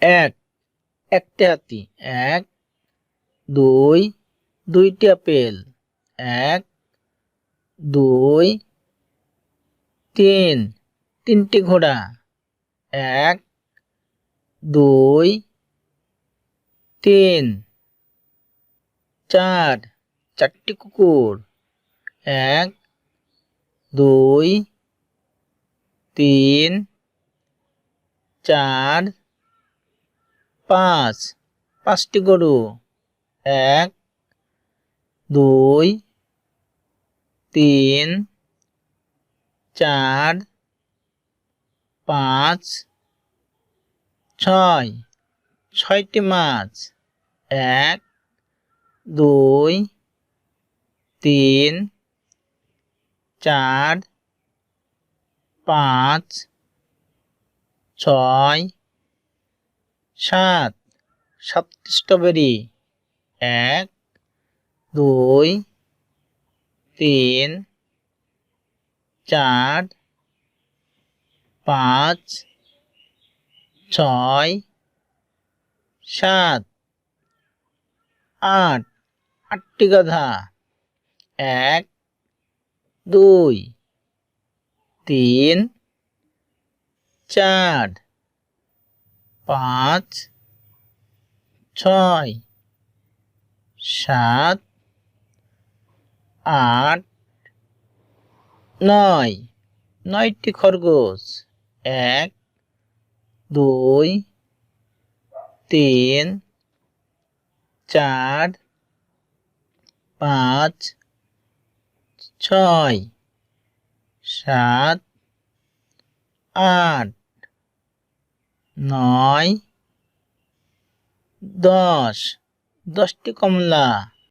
এক। একটি হাতি এক, দুই, দুইটি আপেল এক, দুই, তিন। তিনটি ঘোড়া। এক, দুই, তিন। চার। চারটি কুকুর। এক, দুই, তিন। চার পাঁচ। পাঁচটি গরু। এক, দুই, তিন, চার, পাঁচ, ছয়। ছয়টি মাছ। এক, দুই, তিন, চার, পাঁচ, ছয় সাত। সাতটি স্ট্রবেরি এক, দুই, তিন, চার, পাঁচ, ছয়, সাত। আট। আটটি গাধা। এক, দুই, তিন, চার। পাঁচ, ছয়, সাত, আট, নয়। নয়টি খরগোশ। এক, দুই, তিন, চার, পাঁচ, ছয়, সাত, আট। নয় দশ। দশটি কমলা।